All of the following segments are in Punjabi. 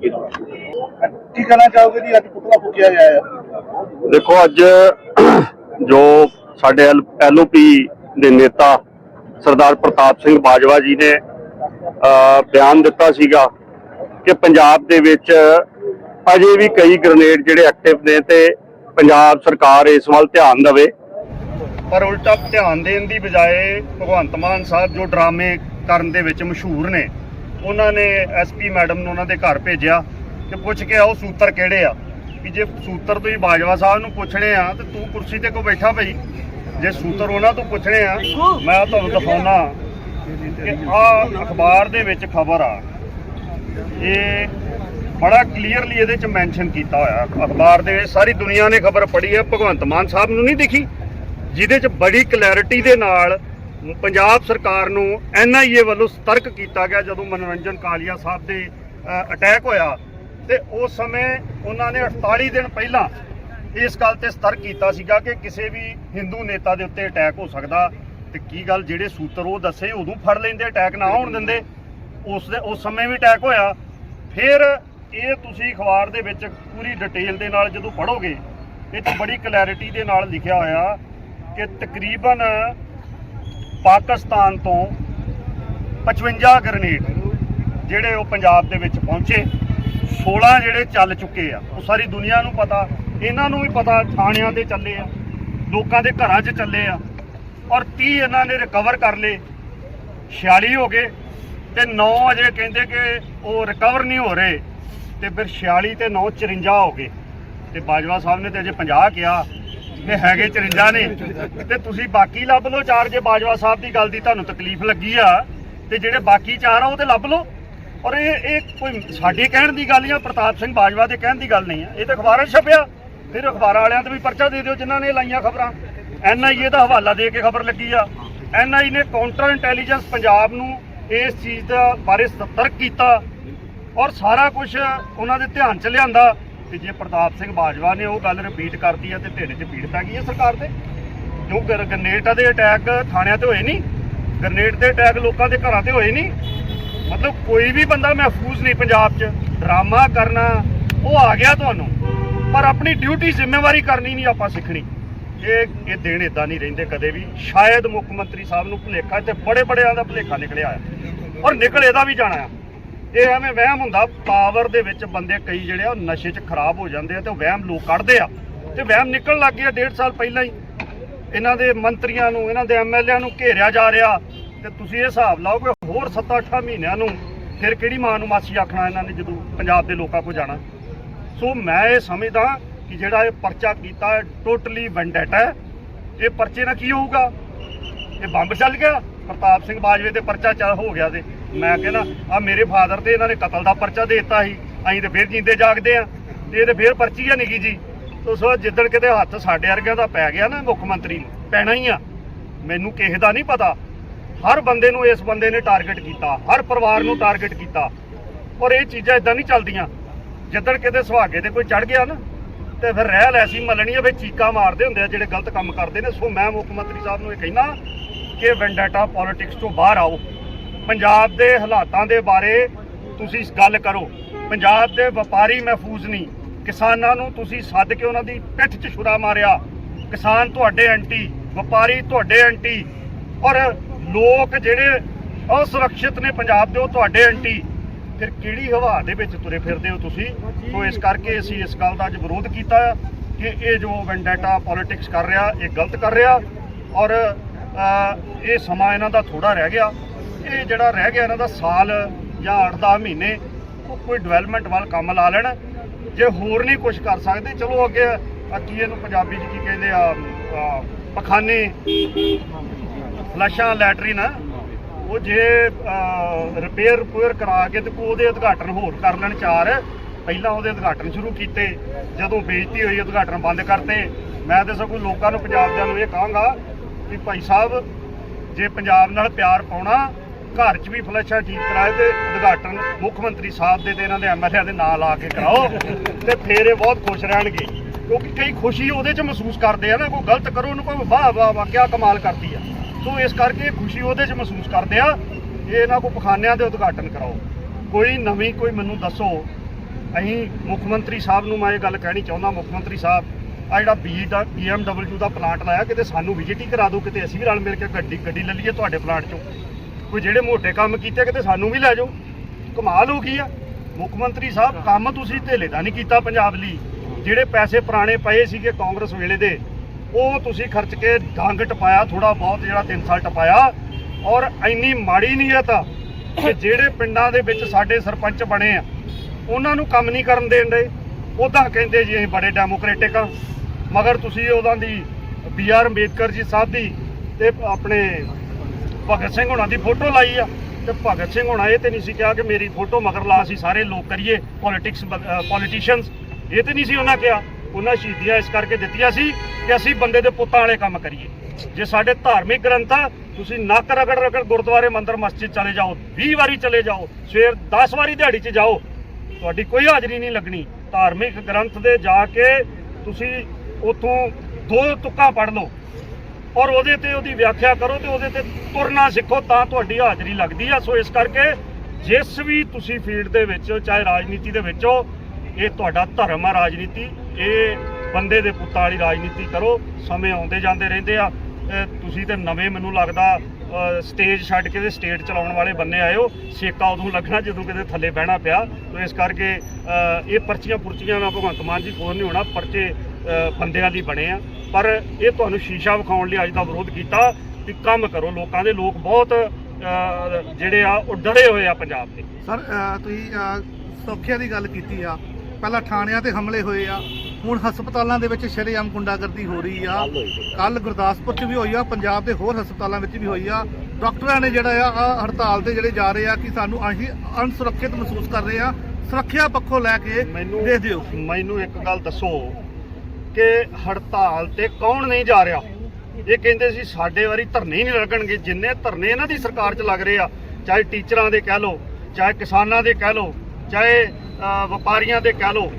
ਕੀ ਕਹਿਣਾ ਚਾਹੋਗੇ ਜੀ? ਅੱਜ ਪੁਤਲਾ ਫੂਕਿਆ ਗਿਆ ਹੈ। ਦੇਖੋ ਅੱਜ ਜੋ ਸਾਡੇ ਐਲਓਪੀ ਦੇ ਨੇਤਾ ਸਰਦਾਰ ਪ੍ਰਤਾਪ ਸਿੰਘ ਬਾਜਵਾ ਜੀ ਨੇ ਅਹ, ਬਿਆਨ ਦਿੱਤਾ ਸੀਗਾ ਕਿ ਪੰਜਾਬ ਦੇ ਵਿੱਚ ਅਜੇ ਵੀ ਕਈ ਗ੍ਰਨੇਡ ਜਿਹੜੇ ਐਕਟਿਵ ਨੇ ਤੇ ਪੰਜਾਬ ਸਰਕਾਰ ਇਸ ਵੱਲ ਧਿਆਨ ਦੇਵੇ। ਪਰ ਉਲਟਾ ਧਿਆਨ ਦੇਣ ਦੀ ਬਜਾਏ ਭਗਵੰਤ ਮਾਨ ਸਾਹਿਬ ਜੋ ਡਰਾਮੇ ਕਰਨ ਦੇ ਵਿੱਚ ਮਸ਼ਹੂਰ ਨੇ ਉਹਨਾਂ ਨੇ ਐਸਪੀ ਮੈਡਮ ਨੂੰ ਉਹਨਾਂ ਦੇ ਘਰ ਭੇਜਿਆ ਕਿ ਪੁੱਛ ਕੇ ਆਓ ਸੂਤਰ ਕਿਹੜੇ ਆ। ਕਿ ਜੇ ਸੂਤਰ ਤੁਸੀਂ ਬਾਜਵਾ ਸਾਹਿਬ ਨੂੰ ਪੁੱਛਣੇ ਆ ਤੇ ਤੂੰ ਕੁਰਸੀ ਤੇ ਕੋ ਬੈਠਾ ਭਈ? ਜੇ ਸੂਤਰ ਉਹਨਾਂ ਤੋਂ ਪੁੱਛਣੇ ਆ, ਮੈਂ ਤੁਹਾਨੂੰ ਦਿਖਾਉਣਾ। ਕਿ ਆ ਅਖਬਾਰ ਦੇ ਵਿੱਚ ਖਬਰ ਆ। ਇਹ ਬੜਾ ਕਲੀਅਰਲੀ ਇਹਦੇ ਚ ਮੈਂਸ਼ਨ ਕੀਤਾ ਹੋਇਆ। ਅਖਬਾਰ ਦੇ ਵਿੱਚ ਸਾਰੀ ਦੁਨੀਆ ਨੇ ਖਬਰ ਪੜ੍ਹੀ ਹੈ। ਭਗਵੰਤ ਮਾਨ ਸਾਹਿਬ ਨੂੰ ਨਹੀਂ ਦਿਖੀ। ਜਿਹਦੇ ਚ ਬੜੀ ਕਲੈਰਿਟੀ ਦੇ ਨਾਲ ਪੰਜਾਬ ਸਰਕਾਰ ਨੂੰ ਐਨਆਈਏ ਵੱਲੋਂ ਸਤਰਕ ਕੀਤਾ ਗਿਆ ਜਦੋਂ ਮਨੋਰੰਜਨ ਕਾਲੀਆ ਸਾਹਿਬ ਦੇ ਅਟੈਕ ਹੋਇਆ। ਤੇ ਉਸ ਸਮੇਂ ਉਹਨਾਂ ਨੇ 48 ਦਿਨ ਪਹਿਲਾਂ ਇਸ ਗੱਲ ਤੇ ਸਤਰਕ ਕੀਤਾ ਸੀਗਾ ਕਿ ਕਿਸੇ ਵੀ ਹਿੰਦੂ ਨੇਤਾ ਦੇ ਉੱਤੇ ਅਟੈਕ ਹੋ ਸਕਦਾ। ਤੇ ਕੀ ਗੱਲ, ਜਿਹੜੇ ਸੂਤਰ ਉਹ ਦੱਸੇ, ਉਦੋਂ ਫੜ ਲੈਂਦੇ ਅਟੈਕ ਨਾ ਹੋਣ ਦਿੰਦੇ। ਉਸ ਦੇ, ਉਸ ਸਮੇਂ ਵੀ ਅਟੈਕ ਹੋਇਆ। ਫਿਰ ਇਹ ਤੁਸੀਂ ਅਖਬਾਰ ਦੇ ਵਿੱਚ ਪੂਰੀ ਡਿਟੇਲ ਦੇ ਨਾਲ ਜਦੋਂ ਪੜੋਗੇ ਇਹ 'ਚ ਬੜੀ ਕਲੈਰਿਟੀ ਦੇ ਨਾਲ ਲਿਖਿਆ ਹੋਇਆ ਕਿ ਤਕਰੀਬਨ ਪਾਕਿਸਤਾਨ ਤੋਂ 55 ਗ੍ਰਨੇਡ ਜਿਹੜੇ ਉਹ ਪੰਜਾਬ ਦੇ ਵਿੱਚ ਪਹੁੰਚੇ 16 ਜਿਹੜੇ ਚੱਲ ਚੁੱਕੇ ਆ, ਉਹ ਸਾਰੀ ਦੁਨੀਆ ਨੂੰ ਪਤਾ, ਇਹਨਾਂ ਨੂੰ ਵੀ ਪਤਾ, ਥਾਣਿਆਂ ਦੇ ਚੱਲੇ ਆ, ਲੋਕਾਂ ਦੇ ਘਰਾਂ 'ਚ ਚੱਲੇ ਆ, ਔਰ 30 ਇਹਨਾਂ ਨੇ ਰਿਕਵਰ ਕਰ ਲਏ 46 ਹੋ ਗਏ ਤੇ 9 ਅਜੇ ਕਹਿੰਦੇ ਕਿ ਉਹ ਰਿਕਵਰ ਨਹੀਂ ਹੋ ਰਹੇ ਤੇ ਫਿਰ 46 ਤੇ 9 54 ਹੋ ਗਏ। ਤੇ ਬਾਜਵਾ ਸਾਹਿਬ ਨੇ ਤੇ ਅਜੇ 50 ਕਿਹਾ ਤੇ ਹੈਗੇ 54 ਨੇ। ਤੇ ਤੁਸੀਂ ਬਾਕੀ ਲੱਭ ਲਓ ਚਾਰ, ਜੇ ਬਾਜਵਾ ਸਾਹਿਬ ਦੀ ਗੱਲ ਦੀ ਤੁਹਾਨੂੰ ਤਕਲੀਫ ਲੱਗੀ ਆ, ਤੇ ਜਿਹੜੇ ਬਾਕੀ ਚਾਰ ਆ ਉਹ ਤੇ ਲੱਭ ਲਓ। ਔਰ ਇਹ ਇਹ ਕੋਈ ਸਾਡੇ ਕਹਿਣ ਦੀ ਗੱਲ ਜਾਂ ਪ੍ਰਤਾਪ ਸਿੰਘ ਬਾਜਵਾ ਦੇ ਕਹਿਣ ਦੀ ਗੱਲ ਨਹੀਂ ਆ। ਇਹ ਤਾਂ ਅਖਬਾਰਾਂ ਛਪਿਆ। ਫਿਰ ਅਖਬਾਰਾਂ ਵਾਲਿਆਂ ਤੇ ਵੀ ਪਰਚਾ ਦੇ ਦਿਓ ਜਿਨ੍ਹਾਂ ਨੇ ਲਾਈਆਂ ਖਬਰਾਂ। ਐਨਆਈਏ ਦਾ ਹਵਾਲਾ ਦੇ ਕੇ ਖਬਰ ਲੱਗੀ ਆ। ਐਨਆਈ ਨੇ ਕਾਊਂਟਰ ਇੰਟੈਲੀਜੈਂਸ ਪੰਜਾਬ ਨੂੰ ਇਸ ਚੀਜ਼ ਦਾ ਬਾਰੇ ਸਤਰਕ ਕੀਤਾ। ਔਰ ਸਾਰਾ ਕੁਝ ਉਹਨਾਂ ਦੇ ਧਿਆਨ ਚ ਲਿਆਂਦਾ। ਤੇ ਜੇ ਪ੍ਰਤਾਪ ਸਿੰਘ ਬਾਜਵਾ ਨੇ ਉਹ ਗੱਲ ਰਿਪੀਟ ਕਰਦੀ ਹੈ ਤੇ ਢਿੱਡ 'ਚ ਪੀੜ ਪੈ ਗਈ ਹੈ ਸਰਕਾਰ ਦੇ ਕਿਉਂ ਗਰ- ਗਰਨੇਟਾਂ ਦੇ ਅਟੈਕ ਥਾਣਿਆਂ ਤੇ ਹੋਏ ਨਹੀਂ ਗਰਨੇਟ ਦੇ ਅਟੈਕ ਲੋਕਾਂ ਦੇ ਘਰਾਂ ਤੇ ਹੋਏ ਨਹੀਂ ਮਤਲਬ ਕੋਈ ਵੀ ਬੰਦਾ ਮਹਿਫੂਜ਼ ਨਹੀਂ ਪੰਜਾਬ 'ਚ। ਡਰਾਮਾ ਕਰਨਾ, ਉਹ ਆ ਗਿਆ ਤੁਹਾਨੂੰ। ਪਰ ਆਪਣੀ ਡਿਊਟੀ ਜ਼ਿੰਮੇਵਾਰੀ ਕਰਨੀ ਨਹੀਂ ਆਪਾਂ ਸਿੱਖਣੀ। ਇਹ ਇਹ ਦਿਨ ਇਦਾਂ ਨਹੀਂ ਰਹਿੰਦੇ ਕਦੇ ਵੀ, ਸ਼ਾਇਦ ਮੁੱਖ ਮੰਤਰੀ ਸਾਹਿਬ ਨੂੰ ਭੁਲੇਖਾ ਤੇ ਬੜੇ ਬੜਿਆਂ ਦਾ ਭੁਲੇਖਾ ਨਿਕਲਿਆ ਆ। ਔਰ ਨਿਕਲ ਇਹਦਾ ਵੀ ਜਾਣਾ ਆ। ਇਹ ਐਵੇਂ ਵਹਿਮ ਹੁੰਦਾ ਪਾਵਰ ਦੇ ਵਿੱਚ ਬੰਦੇ ਕਈ ਜਿਹੜੇ ਆ ਉਹ ਨਸ਼ੇ 'ਚ ਖਰਾਬ ਹੋ ਜਾਂਦੇ ਆ ਤੇ ਉਹ ਵਹਿਮ ਲੋਕ ਕੱਢਦੇ ਆ। ਤੇ ਵਹਿਮ ਨਿਕਲਣ ਲੱਗ ਗਿਆ ਡੇਢ ਸਾਲ ਪਹਿਲਾਂ ਹੀ। ਇਹਨਾਂ ਦੇ ਮੰਤਰੀਆਂ ਨੂੰ, ਇਹਨਾਂ ਦੇ ਐਮਐਲਏਆਂ ਨੂੰ ਘੇਰਿਆ ਜਾ ਰਿਹਾ। ਤੇ ਤੁਸੀਂ ਇਹ ਹਿਸਾਬ ਲਾਓ ਕਿ ਹੋਰ 7-8 ਮਹੀਨਿਆਂ ਨੂੰ ਫਿਰ ਕਿਹੜੀ ਮਾਂ ਨੂੰ ਮਾਸੀ ਆਖਣਾ ਇਹਨਾਂ ਨੇ ਜਦੋਂ ਪੰਜਾਬ ਦੇ ਲੋਕਾਂ ਕੋਲ ਜਾਣਾ? ਸੋ ਮੈਂ ਇਹ ਸਮਝਦਾ ਕਿ ਜਿਹੜਾ ਇਹ ਪਰਚਾ ਕੀਤਾ ਹੈ ਟੋਟਲੀ ਵੈਂਡੇਟਾ ਹੈ। ਇਹ ਪਰਚੇ ਨਾਲ ਕੀ ਹੋਊਗਾ? ਇਹ ਬੰਬ ਚੱਲ ਗਿਆ। ਪ੍ਰਤਾਪ ਸਿੰਘ ਬਾਜਵੇ ਤੇ ਪਰਚਾ ਚੱਲ ਹੋ ਗਿਆ ਤੇ ਮੈਂ ਕਹਿੰਦਾ ਆ ਮੇਰੇ ਫਾਦਰ ਤੇ ਇਹਨਾਂ ਨੇ ਕਤਲ ਦਾ ਪਰਚਾ ਦੇ ਦਿੱਤਾ ਸੀ। ਅਸੀਂ ਤੇ ਫਿਰ ਜਿੰਦੇ ਜਾਗਦੇ ਆ। ਤੇ ਇਹ ਤੇ ਫਿਰ ਪਰਚੀ ਆ ਨਿੱਕੀ ਜੀ ਤੋ ਸੋ ਜਿੱਦਣ ਕਿਤੇ ਹੱਥ ਸਾਡੇ ਵਰਗਿਆਂ ਦਾ ਪੈ ਗਿਆ ਨਾ ਮੁੱਖ ਮੰਤਰੀ ਨੂੰ ਪੈਣਾ ਹੀ ਆ। ਮੈਨੂੰ ਕਿਸੇ ਦਾ ਨਹੀਂ ਪਤਾ। ਹਰ ਬੰਦੇ ਨੂੰ ਇਸ ਬੰਦੇ ਨੇ ਟਾਰਗੇਟ ਕੀਤਾ। ਹਰ ਪਰਿਵਾਰ ਨੂੰ ਟਾਰਗੇਟ ਕੀਤਾ। ਔਰ ਇਹ ਚੀਜ਼ਾਂ ਇਦਾਂ ਨਹੀਂ ਚੱਲਦੀਆਂ। ਜਿੱਦਣ ਕਿਤੇ ਸੁਹਾਗੇ ਤੇ ਕੋਈ ਚੜ ਗਿਆ ਨਾ, ਤੇ ਫਿਰ ਰਹਿ ਲੈ ਸੀ ਮੱਲਣੀ ਆ ਵੀ ਚੀਕਾ ਮਾਰਦੇ ਹੁੰਦੇ ਆ ਜਿਹੜੇ ਗਲਤ ਕੰਮ ਕਰਦੇ ਨੇ। ਸੋ ਮੈਂ ਮੁੱਖ ਮੰਤਰੀ ਸਾਹਿਬ ਨੂੰ ਇਹ ਕਹਿਣਾ ਕਿ ਵੈਂਡਾਟਾ ਪੋਲਿਟਿਕਸ ਤੋਂ ਬਾਹਰ ਆਓ, ਪੰਜਾਬ ਦੇ ਹਾਲਾਤਾਂ ਦੇ ਬਾਰੇ ਤੁਸੀਂ ਗੱਲ ਕਰੋ। ਪੰਜਾਬ ਦੇ ਵਪਾਰੀ ਮਹਿਫੂਜ਼ ਨਹੀਂ, ਕਿਸਾਨਾਂ ਨੂੰ ਤੁਸੀਂ ਸੱਦ ਕੇ ਉਹਨਾਂ ਦੀ ਪਿੱਠ 'ਚ ਛੁਰਾ ਮਾਰਿਆ। ਕਿਸਾਨ ਤੁਹਾਡੇ ਐਂਟੀ ਵਪਾਰੀ ਤੁਹਾਡੇ ਐਂਟੀ ਔਰ ਲੋਕ ਜਿਹੜੇ ਅਸੁਰੱਖਿਅਤ ਨੇ ਪੰਜਾਬ ਦੇ ਉਹ ਤੁਹਾਡੇ ਐਂਟੀ ਫਿਰ ਕਿਹੜੀ ਹਵਾ ਦੇ ਵਿੱਚ ਤੁਰੇ ਫਿਰਦੇ ਹੋ ਤੁਸੀਂ? ਸੋ ਇਸ ਕਰਕੇ ਅਸੀਂ ਇਸ ਗੱਲ ਦਾ ਅੱਜ ਵਿਰੋਧ ਕੀਤਾ ਹੈ ਕਿ ਇਹ ਜੋ ਵੈਂਡੇਟਾ ਪੋਲਿਟਿਕਸ ਕਰ ਰਿਹਾ, ਇਹ ਗਲਤ ਕਰ ਰਿਹਾ, ਔਰ ਇਹ ਸਮਾਂ ਇਹਨਾਂ ਦਾ ਥੋੜਾ ਰਹਿ ਗਿਆ। ਇਹ ਜਿਹੜਾ ਰਹਿ ਗਿਆ ਇਹਨਾਂ ਦਾ ਸਾਲ ਜਾਂ 8-10 ਮਹੀਨੇ, ਉਹ ਕੋਈ ਡਿਵੈਲਪਮੈਂਟ ਵੱਲ ਕੰਮ ਲਾ ਲੈਣ। ਜੇ ਹੋਰ ਨਹੀਂ ਕੁਝ ਕਰ ਸਕਦੇ, ਚਲੋ ਅੱਗੇ ਆ ਕੀ ਇਹਨੂੰ ਪੰਜਾਬੀ 'ਚ ਕੀ ਕਹਿੰਦੇ ਆ ਪਖਾਨੇ। ਫਲਸ਼ਾਂ, ਲੈਟਰੀਨ। ਉਹ ਜੇ ਰਿਪੇਅਰ ਰਿਪੇਅਰ ਕਰਾ ਕੇ ਤੇ ਉਹਦੇ ਉਦਘਾਟਨ ਹੋਰ ਕਰ ਲੈਣ ਚਾਰ। ਪਹਿਲਾਂ ਉਹਦੇ ਉਦਘਾਟਨ ਸ਼ੁਰੂ ਕੀਤੇ, ਜਦੋਂ ਬੇਇੱਜ਼ਤੀ ਹੋਈ, ਉਦਘਾਟਨ ਬੰਦ ਕਰਤੇ। ਮੈਂ ਤੇ ਸਗੋਂ ਲੋਕਾਂ ਨੂੰ, ਪੰਜਾਬ ਦਿਆਂ ਨੂੰ ਇਹ ਕਹਾਂਗਾ ਵੀ ਭਾਈ ਸਾਹਿਬ, ਜੇ ਪੰਜਾਬ ਨਾਲ ਪਿਆਰ ਪਾਉਣਾ, ਘਰ 'ਚ ਵੀ ਫਲੈਸ਼ਾਂ ਠੀਕ ਕਰਾਏ ਤੇ ਉਦਘਾਟਨ ਮੁੱਖ ਮੰਤਰੀ ਸਾਹਿਬ ਦੇ ਤੇ ਇਹਨਾਂ ਦੇ ਐਮਐਲਏ ਦੇ ਨਾਂ ਲਾ ਕੇ ਕਰਾਓ ਤੇ ਫੇਰ ਇਹ ਬਹੁਤ ਖੁਸ਼ ਰਹਿਣਗੇ। ਕਿਉਂਕਿ ਕਈ ਖੁਸ਼ੀ ਉਹਦੇ 'ਚ ਮਹਿਸੂਸ ਕਰਦੇ ਆ ਨਾ, ਕੋਈ ਗਲਤ ਕਰੋ ਉਹਨੂੰ, ਕੋਈ ਵਾਹ ਵਾਹ ਵਾਹ, ਕਿਆ ਕਮਾਲ ਕਰਦੀ ਆ। ਸੋ ਇਸ ਕਰਕੇ ਖੁਸ਼ੀ ਉਹਦੇ 'ਚ ਮਹਿਸੂਸ ਕਰਦੇ ਆ, ਇਹ ਇਹਨਾਂ ਕੋ ਪਖਾਨਿਆਂ ਦੇ ਉਦਘਾਟਨ ਕਰਾਓ। ਕੋਈ ਨਵੀਂ ਕੋਈ ਮੈਨੂੰ ਦੱਸੋ, ਅਸੀਂ ਮੁੱਖ ਮੰਤਰੀ ਸਾਹਿਬ ਨੂੰ ਮੈਂ ਇਹ ਗੱਲ ਕਹਿਣੀ ਚਾਹੁੰਦਾ, ਮੁੱਖ ਮੰਤਰੀ ਸਾਹਿਬ ਆ ਜਿਹੜਾ ਬੀ ਦਾ BMW ਦਾ ਪਲਾਂਟ ਲਾਇਆ ਕਿਤੇ ਸਾਨੂੰ ਵਿਜ਼ਿਟ ਹੀ ਕਰਾ ਦਿਓ ਕਿਤੇ ਅਸੀਂ ਵੀ ਰਲ ਮਿਲ ਕੇ ਗੱਡੀ ਗੱਡੀ ਲੈ ਲਈਏ ਤੁਹਾਡੇ ਪਲਾਂਟ ਚੋਂ। ਕੋਈ ਜਿਹੜੇ ਮੋਟੇ ਕੰਮ ਕੀਤੇ ਕਿਤੇ ਸਾਨੂੰ ਵੀ ਲੈ ਜਾਓ। ਕਮਾਲ ਹੋ ਗਈ ਆ। ਮੁੱਖ ਮੰਤਰੀ ਸਾਹਿਬ ਕੰਮ ਤੁਸੀਂ ਢੇਲੇ ਦਾ ਨਹੀਂ ਕੀਤਾ ਪੰਜਾਬ ਲਈ। ਜਿਹੜੇ ਪੈਸੇ ਪੁਰਾਣੇ ਪਏ ਸੀਗੇ ਕਾਂਗਰਸ ਵੇਲੇ ਦੇ ਉਹ ਤੁਸੀਂ ਖਰਚ ਕੇ ਡੰਗ ਟਪਾਇਆ ਥੋੜਾ ਬਹੁਤ ਜਿਹੜਾ 3 ਸਾਲ ਟਪਾਇਆ। ਔਰ ਇੰਨੀ ਮਾੜੀ ਨੀਅਤ ਆ ਕਿ ਜਿਹੜੇ ਪਿੰਡਾਂ ਦੇ ਵਿੱਚ ਸਾਡੇ ਸਰਪੰਚ ਬਣੇ ਆ ਉਹਨਾਂ ਨੂੰ ਕੰਮ ਨਹੀਂ ਕਰਨ ਦੇਣ ਦੇ। ਉਦਾਂ ਕਹਿੰਦੇ ਜੀ ਅਸੀਂ ਬੜੇ ਡੈਮੋਕ੍ਰੈਟਿਕ ਆ। ਮਗਰ ਤੁਸੀਂ ਉਹਨਾਂ ਦੀ ਬੀ ਆਰ ਅੰਬੇਦਕਰ ਜੀ ਸਾਹਿਬ ਦੀ ਤੇ ਆਪਣੇ ਭਗਤ ਸਿੰਘ ਹੋਣਾ ਦੀ ਫੋਟੋ ਲਾਈ ਆ। ਤੇ ਭਗਤ ਸਿੰਘ ਹੋਣਾ ਇਹ ਤੇ ਨਹੀਂ ਸੀ ਕਿਹਾ ਕਿ ਮੇਰੀ ਫੋਟੋ ਮਗਰ ਲਾ ਅਸੀਂ ਸਾਰੇ ਲੋਕ ਕਰੀਏ ਪੋਲਿਟਿਕਸ ਪੋਲੀਟੀਸ਼ੀਅਨਸ ਇਹ ਤੇ ਨਹੀਂ ਸੀ ਉਹਨਾਂ ਕਿਹਾ। ਉਹਨਾਂ ਸ਼ਹੀਦੀਆਂ ਇਸ ਕਰਕੇ ਦਿੱਤੀਆਂ ਸੀ ਕਿ ਅਸੀਂ ਬੰਦੇ ਦੇ ਪੁੱਤਾਂ ਵਾਲੇ ਕੰਮ ਕਰੀਏ। ਜੇ ਸਾਡੇ ਧਾਰਮਿਕ ਗ੍ਰੰਥ ਆ, ਤੁਸੀਂ ਨੱਕ ਰਗੜ ਰਗੜ ਗੁਰਦੁਆਰੇ ਮੰਦਰ ਮਸਜਿਦ ਚਲੇ ਜਾਓ 20 ਵਾਰੀ ਚਲੇ ਜਾਓ, ਸਵੇਰ 10 ਵਾਰੀ ਦਿਹਾੜੀ 'ਚ ਜਾਓ। ਤੁਹਾਡੀ ਕੋਈ ਹਾਜ਼ਰੀ ਨਹੀਂ ਲੱਗਣੀ। ਧਾਰਮਿਕ ਗ੍ਰੰਥ ਦੇ ਜਾ ਕੇ ਤੁਸੀਂ ਉਥੋਂ ਦੋ ਤੁਕਾਂ ਪੜ੍ਹ ਲਓ ਔਰ ਉਹਦੇ ਤੇ ਉਹਦੀ ਵਿਆਖਿਆ ਕਰੋ ਤੇ ਉਹਦੇ ਤੇ ਤੁਰਨਾ ਸਿੱਖੋ ਤਾਂ ਤੁਹਾਡੀ ਹਾਜ਼ਰੀ ਲੱਗਦੀ ਆ। ਸੋ ਇਸ ਕਰਕੇ ਜਿਸ ਵੀ ਤੁਸੀਂ ਫੀਲਡ ਦੇ ਵਿੱਚ ਚਾਹੇ ਰਾਜਨੀਤੀ ਦੇ ਵਿੱਚ ਹੋ, ਇਹ ਤੁਹਾਡਾ ਧਰਮ ਆ ਰਾਜਨੀਤੀ। ਇਹ ਬੰਦੇ ਦੇ ਪੁੱਤਾਂ ਵਾਲੀ ਰਾਜਨੀਤੀ ਕਰੋ। ਸਮੇਂ ਆਉਂਦੇ ਜਾਂਦੇ ਰਹਿੰਦੇ ਆ। ਤੁਸੀਂ ਤੇ ਨਵੇਂ ਮੈਨੂੰ ਲੱਗਦਾ ਸਟੇਜ ਛੱਡ ਕੇ ਤੇ ਸਟੇਟ ਚਲਾਉਣ ਵਾਲੇ ਬੰਨੇ ਆਇਓ ਸੇਕਾ ਉਦੋਂ ਲੱਗਣਾ ਜਦੋਂ ਕਿਤੇ ਥੱਲੇ ਬਹਿਣਾ ਪਿਆ। ਤੋ ਇਸ ਕਰਕੇ ਇਹ ਪਰਚੀਆਂ ਪੁਰਚੀਆਂ ਨਾਲ ਭਗਵੰਤ ਮਾਨ ਜੀ ਕੋਲ ਨਹੀਂ ਹੋਣਾ। ਪਰਚੇ ਬੰਦਿਆਂ ਲਈ ਬਣੇ ਆ। ਪਰ ਇਹ ਤੁਹਾਨੂੰ ਸ਼ੀਸ਼ਾ ਵਿਖਾਉਣ ਲਈ ਅੱਜ ਦਾ ਵਿਰੋਧ ਕੀਤਾ ਕਿ ਕੰਮ ਕਰੋ। ਲੋਕਾਂ ਦੇ ਲੋਕ ਬਹੁਤ ਜਿਹੜੇ ਆ ਉਹ ਡਰੇ ਹੋਏ ਆ ਪੰਜਾਬ ਦੇ। ਸਰ ਤੁਸੀਂ ਸੁਰੱਖਿਆ ਦੀ ਗੱਲ ਕੀਤੀ ਆ। ਪਹਿਲਾਂ ਥਾਣਿਆਂ ਤੇ ਹਮਲੇ ਹੋਏ ਆ। ਹੁਣ ਹਸਪਤਾਲਾਂ ਦੇ ਵਿੱਚ ਸ਼ਰੇਆਮ ਗੁੰਡਾਗਰਦੀ ਹੋ ਰਹੀ ਆ। ਕੱਲ ਗੁਰਦਾਸਪੁਰ 'ਚ ਵੀ ਹੋਈ ਆ। ਪੰਜਾਬ ਦੇ ਹੋਰ ਹਸਪਤਾਲਾਂ ਵਿੱਚ ਵੀ ਹੋਈ ਆ। ਡਾਕਟਰਾਂ ਨੇ ਜਿਹੜਾ ਆ ਆਹ ਹੜਤਾਲ ਤੇ ਜਿਹੜੇ ਜਾ ਰਹੇ ਆ ਕਿ ਸਾਨੂੰ ਅਸੀਂ ਅਨਸੁਰੱਖਿਅਤ ਮਹਿਸੂਸ ਕਰ ਰਹੇ ਆ। ਸੁਰੱਖਿਆ ਪੱਖੋਂ ਲੈ ਕੇ ਮੈਨੂੰ ਦੇ ਦਿਓ ਮੈਨੂੰ ਇੱਕ ਗੱਲ ਦੱਸੋ। ਕਿ ਹੜਤਾਲ ਤੇ ਕੌਣ ਨਹੀਂ ਜਾ ਰਿਹਾ? ਇਹ ਕਹਿੰਦੇ ਸੀ ਸਾਡੇ ਵਾਰੀ ਧਰਨੇ ਹੀ ਨਹੀਂ ਲੱਗਣਗੇ, ਜਿੰਨੇ ਧਰਨੇ ਇਹਨਾਂ ਦੀ ਸਰਕਾਰ 'ਚ ਲੱਗ ਰਹੇ ਆ, ਚਾਹੇ ਟੀਚਰਾਂ ਦੇ ਕਹਿ ਲਓ, ਚਾਹੇ ਕਿਸਾਨਾਂ ਦੇ ਕਹਿ ਲਓ, ਚਾਹੇ ਵਪਾਰੀਆਂ ਦੇ ਕਹਿ ਲਓ,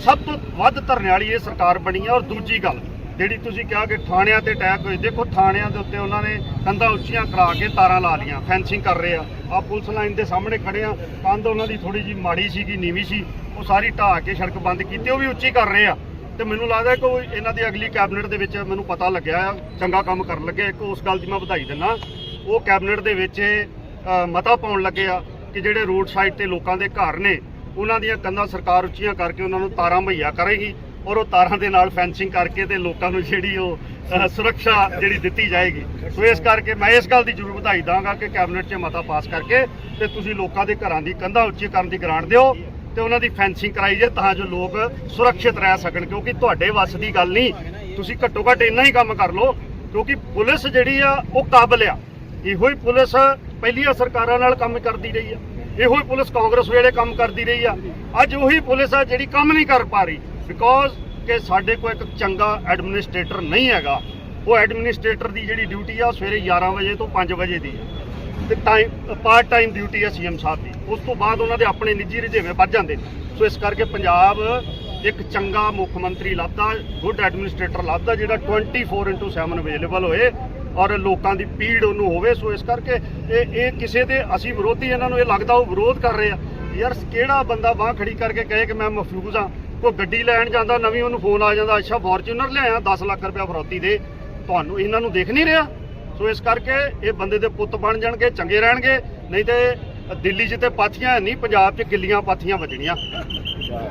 ਸਭ ਤੋਂ ਵੱਧ ਧਰਨੇ ਵਾਲੀ ਇਹ ਸਰਕਾਰ ਬਣੀ ਆ। ਔਰ ਦੂਜੀ ਗੱਲ, ਜਿਹੜੀ ਤੁਸੀਂ ਕਿਹਾ ਕਿ ਥਾਣਿਆਂ ਤੇ ਅਟੈਕ ਹੋਏ, ਦੇਖੋ ਥਾਣਿਆਂ ਦੇ ਉੱਤੇ ਉਹਨਾਂ ਨੇ ਕੰਧਾਂ ਉੱਚੀਆਂ ਕਰਾ ਕੇ ਤਾਰਾਂ ਲਾ ਲੀਆਂ ਫੈਂਸਿੰਗ ਕਰ ਰਹੇ ਆ। ਆ ਪੁਲਿਸ ਲਾਈਨ ਦੇ ਸਾਹਮਣੇ ਖੜੇ ਆ, ਕੰਧ ਉਹਨਾਂ ਦੀ ਥੋੜੀ ਜੀ ਮਾੜੀ ਸੀਗੀ, ਨੀਵੀਂ ਸੀ, ਉਹ ਸਾਰੀ ਢਾਹ ਕੇ ਸੜਕ ਬੰਦ ਕੀਤੀ, ਉਹ ਵੀ ਉੱਚੀ ਕਰ ਰਹੇ ਆ। ਤੇ ਮੈਨੂੰ ਲੱਗਦਾ ਕਿ ਉਹ ਇਹਨਾਂ ਦੀ ਅਗਲੀ ਕੈਬਨਿਟ ਦੇ ਵਿੱਚ ਮੈਨੂੰ ਪਤਾ ਲੱਗਿਆ ਆ ਚੰਗਾ ਕੰਮ ਕਰਨ ਲੱਗੇ। ਇੱਕ ਉਸ ਗੱਲ ਦੀ ਮੈਂ ਵਧਾਈ ਦਿੰਦਾ ਉਹ ਕੈਬਨਿਟ ਦੇ ਵਿੱਚ ਇਹ, ਮਤਾ ਪਾਉਣ ਲੱਗੇ ਆ ਕਿ ਜਿਹੜੇ ਰੋਡ ਸਾਈਡ ਤੇ ਲੋਕਾਂ ਦੇ ਘਰ ਨੇ ਉਹਨਾਂ ਦੀਆਂ ਕੰਧਾਂ ਸਰਕਾਰ ਉੱਚੀਆਂ ਕਰਕੇ ਉਹਨਾਂ ਨੂੰ ਤਾਰਾਂ ਮੁਹੱਈਆ ਕਰੇਗੀ ਔਰ ਉਹ ਤਾਰਾਂ ਦੇ ਨਾਲ ਫੈਂਸਿੰਗ ਕਰਕੇ ਤੇ ਲੋਕਾਂ ਨੂੰ ਜਿਹੜੀ ਉਹ ਸੁਰੱਖਿਆ ਜਿਹੜੀ ਦਿੱਤੀ ਜਾਏਗੀ। ਸੋ ਇਸ ਕਰਕੇ ਮੈਂ ਇਸ ਗੱਲ ਦੀ ਜ਼ਰੂਰ ਵਧਾਈ ਦਾਂਗਾ ਕਿ ਕੈਬਨਿਟ 'ਚ ਮਤਾ ਪਾਸ ਕਰਕੇ ਤੇ ਤੁਸੀਂ ਲੋਕਾਂ ਦੇ ਘਰਾਂ ਦੀ ਕੰਧਾਂ ਉੱਚੀ ਕਰਨ ਦੀ ਗ੍ਰਾਂਟ ਦਿਓ। ਤੇ ਉਹਨਾਂ ਦੀ ਫੈਂਸਿੰਗ ਕਰਾਈ ਜਾਏ ਤਾਂ ਜੋ ਲੋਕ ਸੁਰੱਖਿਅਤ ਰਹਿ ਸਕਣ, ਕਿਉਂਕਿ ਤੁਹਾਡੇ ਵੱਸ ਦੀ ਗੱਲ ਨਹੀਂ। ਤੁਸੀਂ ਘੱਟੋ ਘੱਟ ਇੰਨਾ ਹੀ ਕੰਮ ਕਰ ਲਓ, ਕਿਉਂਕਿ ਪੁਲਿਸ ਜਿਹੜੀ ਆ, ਉਹ ਕਾਬਲ ਆ। ਇਹੋ ਹੀ ਪੁਲਿਸ ਪਹਿਲੀਆਂ ਸਰਕਾਰਾਂ ਨਾਲ ਕੰਮ ਕਰਦੀ ਰਹੀ ਆ। ਇਹੋ ਹੀ ਪੁਲਿਸ ਕਾਂਗਰਸ ਵੇਲੇ ਕੰਮ ਕਰਦੀ ਰਹੀ ਆ। ਅੱਜ ਉਹੀ ਪੁਲਿਸ ਆ ਜਿਹੜੀ ਕੰਮ ਨਹੀਂ ਕਰ ਪਾ ਰਹੀ। ਬਿਕੋਜ਼ ਕਿ ਸਾਡੇ ਕੋਲ ਇੱਕ ਚੰਗਾ ਐਡਮਿਨਿਸਟ੍ਰੇਟਰ ਨਹੀਂ ਹੈਗਾ। ਉਹ ਐਡਮਿਨਿਸਟ੍ਰੇਟਰ ਦੀ ਜਿਹੜੀ ਡਿਊਟੀ ਆ, ਉਹ ਸਵੇਰੇ 11 ਵਜੇ ਤੋਂ 5 ਵਜੇ ਦੀ ਆ। ਤੇ ਟਾਈਮ ਪਾਰਟ ਟਾਈਮ ਡਿਊਟੀ ਹੈ ਸੀਐਮ ਸਾਹਿਬ ਦੀ। ਉਸ ਤੋਂ ਬਾਅਦ ਉਹਨਾਂ ਦੇ ਆਪਣੇ ਨਿੱਜੀ ਰੁਝੇਵੇਂ ਵੱਧ ਜਾਂਦੇ ਨੇ। ਸੋ ਇਸ ਕਰਕੇ ਪੰਜਾਬ ਇੱਕ ਚੰਗਾ ਮੁੱਖ ਮੰਤਰੀ ਲੱਭਦਾ ਗੁੱਡ ਐਡਮਿਨਿਸਟ੍ਰੇਟਰ ਲੱਭਦਾ, ਜਿਹੜਾ 24/7 ਅਵੇਲੇਬਲ ਹੋਏ ਔਰ ਲੋਕਾਂ ਦੀ ਪੀੜ ਉਹਨੂੰ ਹੋਵੇ। ਸੋ ਇਸ ਕਰਕੇ ਇਹ ਇਹ ਕਿਸੇ ਦੇ, ਅਸੀਂ ਵਿਰੋਧੀ ਇਹਨਾਂ ਨੂੰ ਇਹ ਲੱਗਦਾ ਉਹ ਵਿਰੋਧ ਕਰ ਰਹੇ ਆ। ਯਾਰ, ਕਿਹੜਾ ਬੰਦਾ ਬਾਹ ਖੜੀ ਕਰਕੇ ਕਹੇ ਕਿ ਮੈਂ ਮਫਲੂਜ਼ ਆ ਕੋਈ ਗੱਡੀ ਲੈਣ ਜਾਂਦਾ, ਨਵੀਂ ਉਹਨੂੰ ਫੋਨ ਆ ਜਾਂਦਾ, ਅੱਛਾ ਫੋਰਚੂਨਰ ਲਿਆਇਆ 10 ਲੱਖ ਰੁਪਇਆ ਫਰੋਤੀ ਦੇ। ਤੁਹਾਨੂੰ ਇਹਨਾਂ ਨੂੰ ਦੇਖ ਨਹੀਂ ਰਿਹਾ? ਸੋ ਇਸ ਕਰਕੇ ਇਹ ਬੰਦੇ ਦੇ ਪੁੱਤ ਬਣ ਜਾਣਗੇ, ਚੰਗੇ ਰਹਿਣਗੇ, ਨਹੀਂ ਤੇ ਦਿੱਲੀ 'ਚ ਤੇ ਪਾਥੀਆਂ ਨਹੀਂ, ਪੰਜਾਬ 'ਚ ਗਿੱਲੀਆਂ ਪਾਥੀਆਂ ਵੱਜਣੀਆਂ।